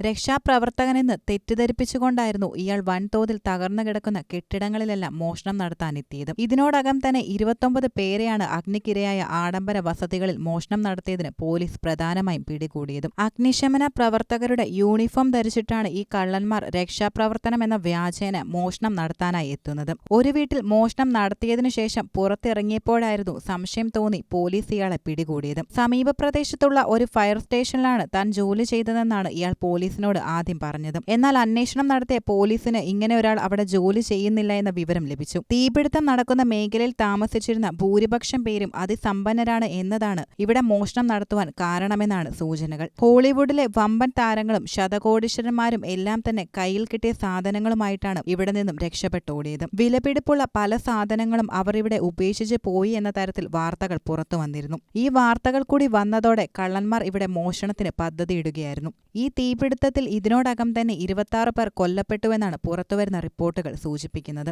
രക്ഷാപ്രവർത്തകനെന്ന് തെറ്റിദ്ധരിപ്പിച്ചുകൊണ്ടായിരുന്നു ഇയാൾ വൻതോതിൽ തകർന്നു കിടക്കുന്ന കെട്ടിടങ്ങളിലെല്ലാം മോഷണം നടത്താനെത്തിയത്. ഇതിനോടകം തന്നെ ഇരുപത്തൊമ്പത് പേരെയാണ് അഗ്നിക്കിരയായ ആഡംബര വസതികളിൽ മോഷണം നടത്തിയതിന് പോലീസ് പ്രധാനമായും പിടികൂടിയതും. അഗ്നിശമന പ്രവർത്തകരുടെ യൂണിഫോം ധരിച്ചിട്ടാണ് ഈ കള്ളന്മാർ രക്ഷാപ്രവർത്തനം എന്ന വ്യാജേന മോഷണം നടത്താനായി എത്തുന്നത്. ഒരു വീട്ടിൽ മോഷണം നടത്തിയതിനു ശേഷം പുറത്തിറങ്ങിയപ്പോഴായിരുന്നു സംശയം തോന്നി പോലീസ് ഇയാളെ പിടികൂടിയത്. സമീപ പ്രദേശത്തുള്ള ഒരു ഫയർ സ്റ്റേഷനിലാണ് താൻ ജോലി ചെയ്തതെന്നാണ് ഇയാൾ പോലീസിനോട് ആദ്യം പറഞ്ഞത്. എന്നാൽ അന്വേഷണം നടത്തിയ പോലീസിന് ഇങ്ങനെ ഒരാൾ അവിടെ ജോലി ചെയ്യുന്നില്ല എന്ന വിവരം ലഭിച്ചു. തീപിടുത്തം നടക്കുന്ന മേഖലയിൽ താമസിച്ചിരുന്ന ഭൂരിപക്ഷം പേരും അതിസമ്പന്നരാണ് എന്നതാണ് ഇവിടെ മോഷണം നടത്തുവാൻ കാരണമെന്നാണ് സൂചനകൾ. ഹോളിവുഡിലെ വമ്പൻ താരങ്ങളും ശതകോടീശ്വരന്മാരും എല്ലാം തന്നെ കയ്യിൽ കിട്ടിയ സാധനങ്ങളുമായിട്ടാണ് ഇവിടെ നിന്നും രക്ഷപ്പെട്ടോടിയത്. വിലപിടിപ്പുള്ള പല സാധനങ്ങളും അവർ ഇവിടെ ഉപേക്ഷിച്ച് പോയി എന്ന തരത്തിൽ വാർത്തകൾ പുറത്തു വന്നിരുന്നു. ഈ വാർത്തകൾ കൂടി വന്നതോടെ കള്ളന്മാർ ഇവിടെ മോഷണത്തിന് പദ്ധതിയിടുകയായിരുന്നു. ഈ തീപിടുത്തത്തിൽ ഇതിനോടകം തന്നെ ഇരുപത്താറ് പേർ കൊല്ലപ്പെട്ടുവെന്നാണ് പുറത്തുവരുന്ന റിപ്പോർട്ടുകൾ സൂചിപ്പിക്കുന്നത്.